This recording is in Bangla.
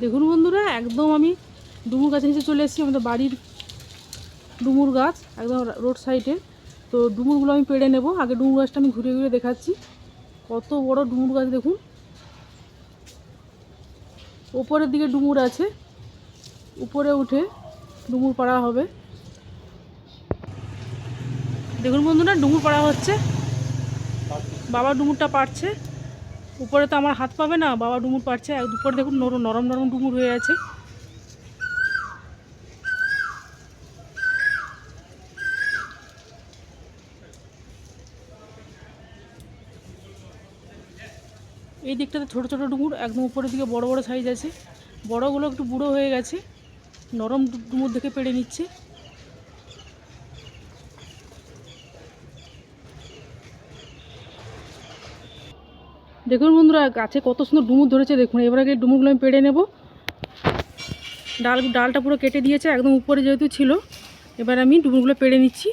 দেখুন বন্ধুরা, একদম আমি ডুমুর গাছের নিচে চলে এসেছি, আমাদের বাড়ির ডুমুর গাছ, একদম রোড সাইডে। তো ডুমুরগুলো আমি পেড়ে নেব। আগে ডুমুর গাছটা আমি ঘুরে ঘুরে দেখাচ্ছি। কত বড় ডুমুর গাছ দেখুন। ওপরের দিকে ডুমুর আছে। উপরে উঠে ডুমুর পাড়া হবে। দেখুন বন্ধুরা, ডুমুর পাড়া হচ্ছে। বাবা ডুমুরটা পাড়ছে। উপরে তো আমার হাত পাবে না, বাবা ডুমুর পারছে। আর উপরে দেখুন নরম নরম ডুমুর হয়ে আছে। এই দিকটাতে ছোট ছোট ডুমুর, একদম উপরের দিকে বড় বড় সাইজ আছে। বড়গুলো একটু বুড়ো হয়ে গেছে। নরম ডুমুর দেখে পেড়ে নিচ্ছে। দেখুন বন্ধুরা, গাছে কত সুন্দর ডুমুর ধরেছে, দেখুন। এবার আগে ডুমুরগুলো আমি পেড়ে নেব। ডাল, ডালটা পুরো কেটে দিয়েছে, একদম উপরে যেহেতু ছিল, এবার আমি ডুমুরগুলো পেড়ে নিচ্ছি।